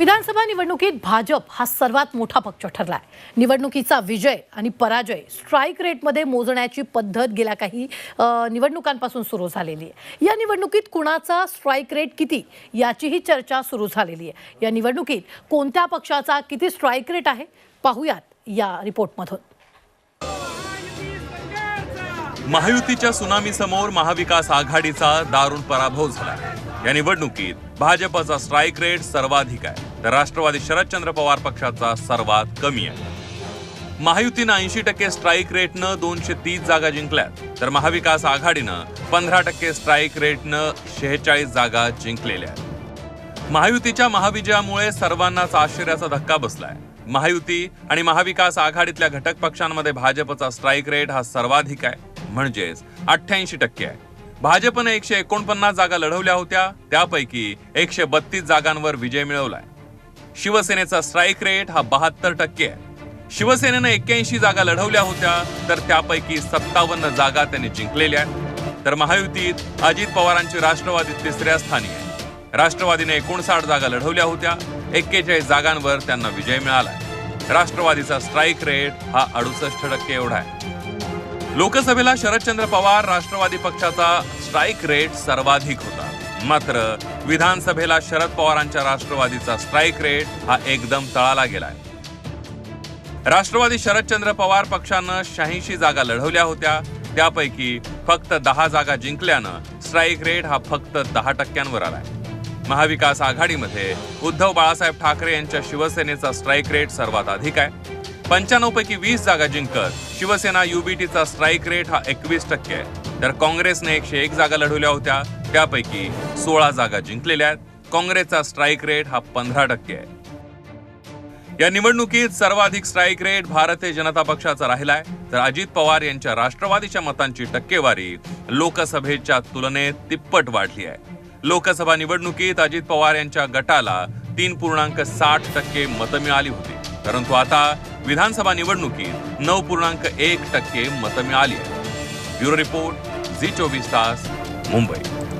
विधानसभा निवडणुकीत भाजप हा सर्वात मोठा पक्ष ठरला आहे निवडणुकीचा विजय आणि पराजय स्ट्राईक रेटमध्ये मोजण्याची पद्धत गेल्या काही निवडणुकांपासून सुरू झालेली आहे. या निवडणुकीत कुणाचा स्ट्राईक रेट किती याचीही चर्चा सुरू झालेली आहे. या निवडणुकीत कोणत्या पक्षाचा किती स्ट्राईक रेट आहे? पाहूयात या रिपोर्टमधून. महायुतीच्या सुनामीसमोर महाविकास आघाडीचा दारुण पराभव झाला. या निवडणुकीत भाजपचा स्ट्राईक रेट सर्वाधिक आहे. तर राष्ट्रवादी शरदचंद्र पवार पक्षाचा सर्वात कमी आहे. महायुतीनं ऐंशी टक्के स्ट्राईक रेटनं दोनशे तीस जागा जिंकल्यात. तर महाविकास आघाडीनं पंधरा टक्के स्ट्राईक रेटनं शेहेचाळीस जागा जिंकलेल्या आहेत. महायुतीच्या महाविजयामुळे सर्वांनाच आश्चर्याचा धक्का बसलाय. महायुती आणि महाविकास आघाडीतल्या घटक पक्षांमध्ये भाजपचा स्ट्राईक रेट हा सर्वाधिक आहे म्हणजेच अठ्ठ्याऐंशी टक्के आहे. भाजपने एकशे एकोणपन्नास जागा लढवल्या होत्या त्यापैकी एकशे बत्तीस जागांवर विजय मिळवलाय. शिवसेनेचा स्ट्राईक रेट हा बहात्तर टक्के आहे. शिवसेनेनं एक्क्याऐंशी जागा लढवल्या होत्या तर त्यापैकी सत्तावन्न जागा त्यांनी जिंकलेल्या आहेत. तर महायुतीत अजित पवारांची राष्ट्रवादी तिसऱ्या स्थानी आहे. राष्ट्रवादीने एकोणसाठ जागा लढवल्या होत्या एक्केचाळीस जागांवर त्यांना विजय मिळाला राष्ट्रवादीचा स्ट्राईक रेट हा अडुसष्ट टक्के एवढा आहे. लोकसभेला शरदचंद्र पवार राष्ट्रवादी पक्षाचा स्ट्राईक रेट सर्वाधिक होता. मात्र विधानसभेला शरद पवारांच्या राष्ट्रवादीचा स्ट्राईक रेट हा एकदम तळाला गेलाय. राष्ट्रवादी शरदचंद्र पवार पक्षानं शहाऐंशी जागा लढवल्या होत्या. त्यापैकी फक्त दहा जागा जिंकल्यानं स्ट्राईक रेट हा फक्त दहा टक्क्यांवर आलाय. महाविकास आघाडीमध्ये उद्धव बाळासाहेब ठाकरे यांच्या शिवसेनेचा स्ट्राईक रेट सर्वात अधिक आहे. पंच्याण्णव पैकी वीस जागा जिंकत शिवसेना युबीटीचा स्ट्राईक रेट हा एकवीस टक्के आहे. तर काँग्रेसने एकशे एक जागा लढवल्या होत्या. त्यापैकी सोळा जागा जिंकलेल्या आहेत. काँग्रेसचा स्ट्राईक रेट हा पंधरा टक्के आहे. या निवडणुकीत सर्वाधिक स्ट्राईक रेट भारतीय जनता पक्षाचा राहिलाय. तर अजित पवार यांच्या राष्ट्रवादीच्या मतांची टक्केवारी लोकसभेच्या तुलनेत तिप्पट वाढली आहे. लोकसभा निवडणुकीत अजित पवार यांच्या गटाला तीन पूर्णांक साठ टक्के मतं मिळाली होती. परंतु आता विधानसभा निवडणुकीत नऊ पूर्णांक एक टक्के मतं मिळाली आहेत. ब्युरो रिपोर्ट झी चोवीस तास मुंबई.